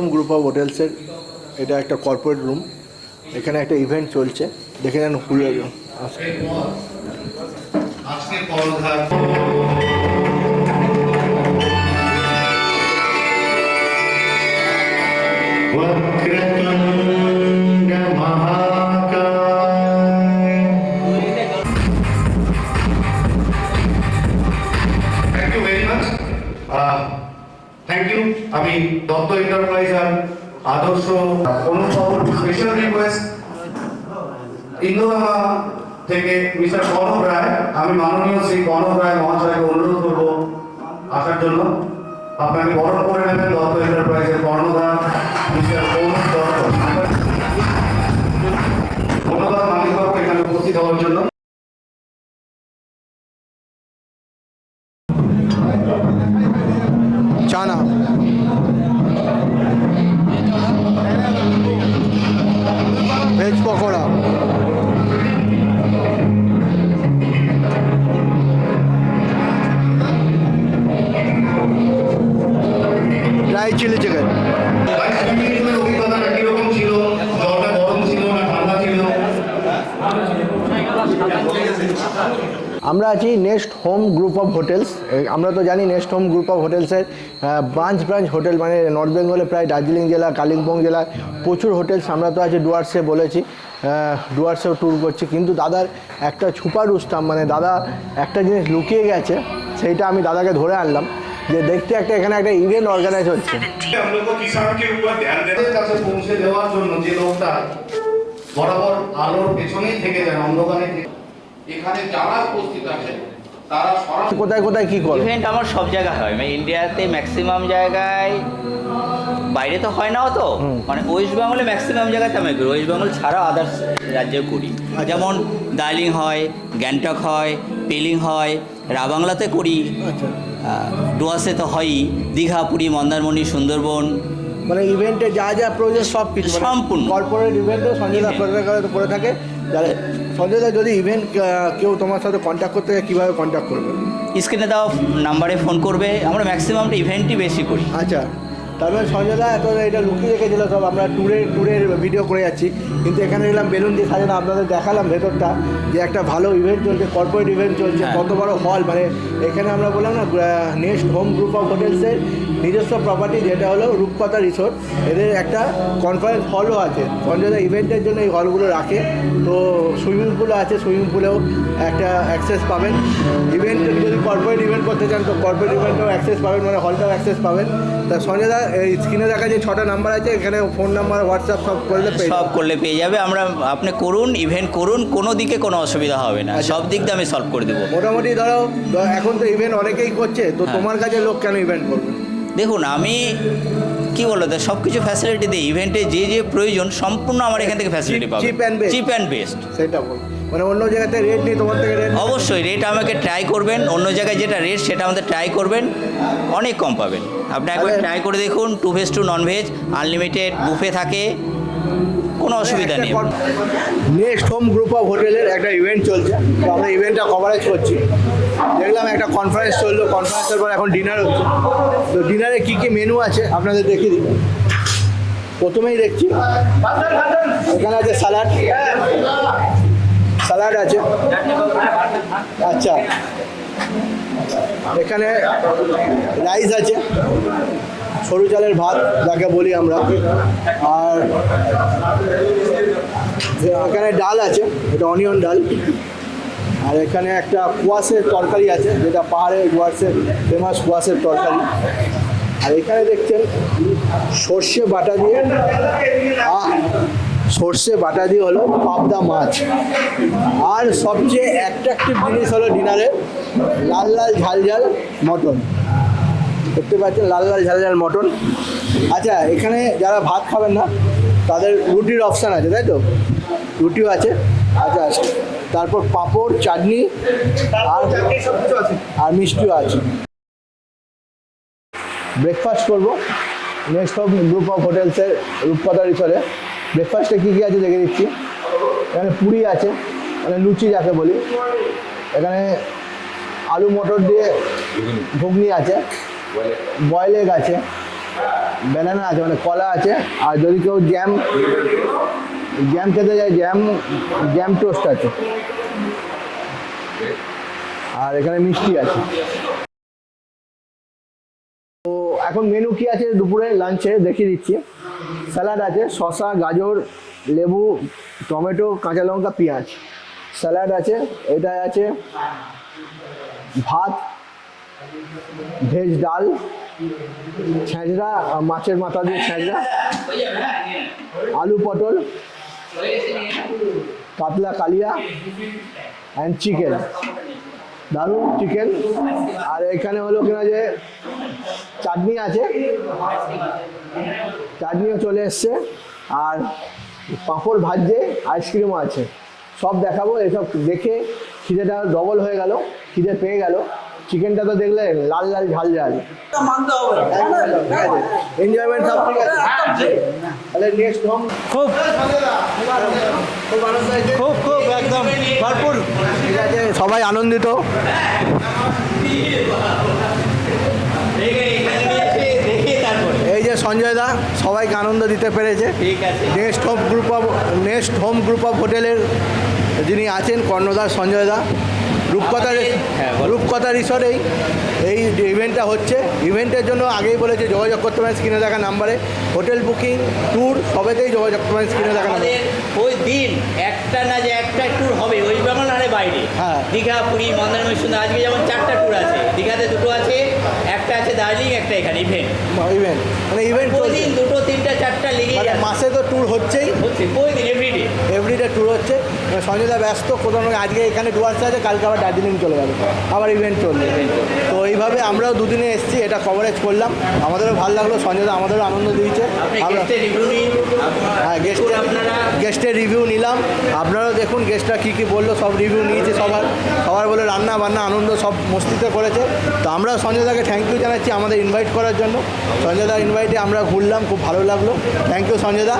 অষ্টম group of হোটেলসের এটা একটা কর্পোরেট রুম এখানে একটা ইভেন্ট চলছে। দেখে নেন হুলে আমি দত্ত এন্টারপ্রাইজ আদর্শ, অনুভব স্পেশাল রিকোয়েস্ট ইন্দোরামা থেকে মিস্টার কনক রায়, আমি মাননীয় শ্রী কনক রায় মহাশয়কে অনুরোধ করব আসার জন্য। আপনাকে বরণ করে নেবেন দত্ত এন্টারপ্রাইজের কর্ণধার, মিস্টার ঠান্ডা ছিল আমরা আছি next home group of hotels. আমরা তো জানি নেক্সট হোম গ্রুপ অফ হোটেলসের ব্রাঞ্চ ব্রাঞ্চ হোটেল মানে নর্থ বেঙ্গলে প্রায় দার্জিলিং জেলা, কালিম্পং জেলায় প্রচুর হোটেলস আমরা তো আছি ডুয়ার্সে বলেছি। ডুয়ার্সেও ট্যুর করছি। কিন্তু দাদার একটা ছুপা রুস্তাম মানে দাদা একটা জিনিস লুকিয়ে গেছে, সেইটা আমি দাদাকে ধরে আনলাম। যে দেখতে একটা এখানে একটা ইভেন্ট অর্গানাইজ হচ্ছে। বরাবর আলোর পেছনেই থেকে যায় অন্ধকারে এখানে যারা উপস্থিত আছে কোথায় কোথায় কি করে? ইভেন্ট আমার সব জায়গায় হয়। মানে ইন্ডিয়াতে ম্যাক্সিমাম জায়গায় বাইরে তো হয় না তো মানে ওয়েস্ট বেঙ্গলে ম্যাক্সিমাম জায়গাতে আমি করি ওয়েস্ট বেঙ্গল ছাড়া আদার্স রাজ্যে করি যেমন দার্জিলিং হয় গ্যাংটক হয় পেলিং হয় রাবাংলাতে করি। আচ্ছা। ডুয়াসে তো হয়ই। দীঘা পুরী মন্দারমণি সুন্দরবন। মানে ইভেন্টে যা যা প্রয়োজন সব কিছু সম্পূর্ণ। কর্পোরেট ইভেন্টে সঞ্জয় দা করে থাকে। তাহলে সঞ্জয় দা যদি ইভেন্ট কেউ তোমার সাথে কন্ট্যাক্ট করতে চায় কীভাবে কন্ট্যাক্ট করবে? স্ক্রিনে দাও নাম্বারে ফোন করবে। আমরা ম্যাক্সিমামটা ইভেন্টই বেশি করি। আচ্ছা। তারপরে সঞ্জয় দা এত এটা লুকিয়ে রেখেছিল সব আমরা ট্যুরের ট্যুরের ভিডিও করে যাচ্ছি। কিন্তু এখানে এলাম বেলুন দিয়ে সাজানো আপনাদের দেখালাম ভেতরটা যে একটা ভালো ইভেন্ট চলছে কর্পোরেট ইভেন্ট চলছে হ্যাঁ। কত বড় হল মানে এখানে আমরা বললাম না নেক্সট হোম গ্রুপ অফ হোটেলসের নিজস্ব প্রপার্টি যেটা হলো রূপকথা রিসোর্ট এদের একটা কনফারেন্স হলও আছে। সঞ্জয় দা ইভেন্টের জন্য এই হলগুলো রাখে। তো সুইমিং পুলও আছে সুইমিং পুলেও একটা অ্যাক্সেস পাবেন। ইভেন্ট যদি কর্পোরেট ইভেন্ট করতে চান তো কর্পোরেট ইভেন্টেও অ্যাক্সেস পাবেন মানে হলটাও অ্যাক্সেস পাবেন। তা সঞ্জয় দা এই স্ক্রিনে দেখা যে ছটা নাম্বার আছে এখানে ফোন নাম্বার হোয়াটসঅ্যাপ সব করলে সব করলে পেয়ে যাবে। আমরা আপনি করুন ইভেন্ট করুন কোনো দিকে কোনো অসুবিধা হবে না। সব দিক দিয়ে আমি সলভ করে দেবো। মোটামুটি ধরো এখন তো ইভেন্ট অনেকেই করছে তো হ্যাঁ। তোমার কাছে লোক কেন ইভেন্ট করবে? দেখুন আমি কি বলব তো সব কিছু ফ্যাসিলিটি দিই ইভেন্টে যে যে প্রয়োজন সম্পূর্ণ আমার এখান থেকে ফ্যাসিলিটি পাবে। cheap and best. Cheap and best সেটা বল। মানে অন্য জায়গাতে রেট নেই তোমার থেকে রেট অবশ্যই রেট আমাকে ট্রাই করবেন। অন্য জায়গায় যেটা রেট সেটা আমাদের ট্রাই করবেন। অনেক কম পাবেন। আপনি একবার ট্রাই করে দেখুন two veg two non veg unlimited buffet থাকে। কোনো অসুবিধা নেই। নেক্সট হোম গ্রুপ অফ হোটেলের একটা ইভেন্ট চলছে। আমরা ইভেন্টটা কভারেজ করছি। দেখলাম একটা কনফারেন্স চলল কনফারেন্সের পর এখন ডিনার হচ্ছে। তো ডিনারে কী কী মেনু আছে? আপনাদের দেখিয়ে দিই। প্রথমেই দেখছি, এখানে আছে স্যালাড স্যালাড আছে। আচ্ছা। এখানে রাইস আছে। সরু চালের ভাত, যাকে বলি আমরা। আর এখানে ডাল আছে, এটা অনিয়ন ডাল। আর এখানে একটা কুয়াশের তরকারি আছে, যেটা পাহাড়ে কুয়াশের ফেমাস কুয়াশের তরকারি। আর এখানে দেখছেন, সর্ষে বাটা দিয়ে সর্ষে বাটা দিয়ে হলো পাবদা মাছ। আর সবচেয়ে অ্যাট্রাকটিভ জিনিস হলো ডিনারে লাল লাল ঝাল ঝাল মটন। দেখতে পাচ্ছেন লাল লাল ঝাল ঝাল মটন। আচ্ছা এখানে যারা ভাত খাবেন না, তাদের রুটির অপশান আছে, তাই তো? রুটিও আছে। আচ্ছা তারপর পাঁপড়, চাটনি আর আর মিষ্টিও আছে। ব্রেকফাস্ট করব। নেক্সট অফ গ্রুপ অফ হোটেলসের রূপকথা রিসরে ব্রেকফাস্টে কী কী আছে দেখে দিচ্ছি এখানে পুরি আছে মানে লুচি যাকে বলি। এখানে আলু মটর দিয়ে ঘুগনি আছে বয়েল এগ আছে ব্যানানা আছে মানে কলা আছে, আর যদি কেউ জ্যাম জ্যাম খেতে যায় জ্যাম জ্যাম টোস্ট আছে। আর এখানে মিষ্টি আছে। তো এখন মেনু কি আছে দুপুরে? লাঞ্চে দেখিয়ে দিচ্ছি। স্যালাড আছে, শসা, গাজর, লেবু, টমেটো, কাঁচা লঙ্কা, পেঁয়াজ। স্যালাড আছে, এটা আছে ভাত, ভেজ ডাল ছ্যাঁচড়া আর মাছের মাথা দিয়ে ছ্যাঁচড়া আলু পটল কাতলা কালিয়া অ্যান্ড চিকেন দারুণ চিকেন আর এখানে হলো কিনা যে চাটনি আছে। চাটনিও চলে এসছে। আর পাঁপড় ভাজছে আইসক্রিমও আছে। সব দেখাবো, এসব দেখে খিদেটা ডবল হয়ে গেল, খিদে পেয়ে গেল। চিকেনটা তো দেখলে লাল লাল ঝাল ঝাল। এনজয়মেন্ট সব ঠিক আছে। তাহলে নেক্সট হোম খুব। খুব খুব একদম। ভরপুর। ঠিক আছে সবাই আনন্দিত। এই যে সঞ্জয় দা সবাইকে আনন্দ দিতে পেরেছে। Next home group of next home group of হোটেলের যিনি আছেন কর্ণদার সঞ্জয় দা। রূপকথা হ্যাঁ। রূপকথা রিসর্টেই এই ইভেন্টটা হচ্ছে। ইভেন্টের জন্য আগেই বলেছে যোগাযোগ করতে পারেন স্ক্রিনে দেখা নাম্বারে হোটেল বুকিং ট্যুর সবেতেই যোগাযোগ পারেন স্ক্রিনে দেখা নাম্বারে আমাদের ওই দিন একটা না যে একটা ট্যুর হবে ওই বেঙ্গল আরে বাইরে। হ্যাঁ। দীঘা পুরী মন্দারমণি সুন্দর আজকে যেমন চারটা ট্যুর আছে দীঘাতে দুটো আছে একটা আছে দার্জিলিং একটা এখানে ইভেন্ট ইভেন্ট মানে ইভেন্ট প্রতিদিন দুটো তিনটা চারটা লেগেই মানে মাসে তো ট্যুর হচ্ছেই। হচ্ছে প্রতিদিন এভরিডে এভরিডে ট্যুর হচ্ছে। এবার সঞ্জয়দা ব্যস্ত কোথাও না আজকে এখানে ডুয়ার্সে আছে কালকে আবার দার্জিলিং চলে যাবে। আবার ইভেন্ট চলবে। তো এইভাবে আমরাও দুদিনে এসেছি এটা কভারেজ করলাম। আমাদেরও ভালো লাগল সঞ্জয়দা আমাদেরও আনন্দ দিয়েছে। আমরা নিন হ্যাঁ গেস্টে আপনারা গেস্টের রিভিউ নিলাম। আপনারাও দেখুন গেস্টরা কী কী বলল সব রিভিউ নিয়েছে সবার সবার বলে রান্না বান্না আনন্দ সব মস্তিতে করেছে। তো আমরাও সঞ্জয়দাকে থ্যাংক ইউ জানাচ্ছি আমাদের ইনভাইট করার জন্য। সঞ্জয়দার ইনভাইটে আমরা ঘুরলাম খুব ভালো লাগল। Thank you সঞ্জয়দা।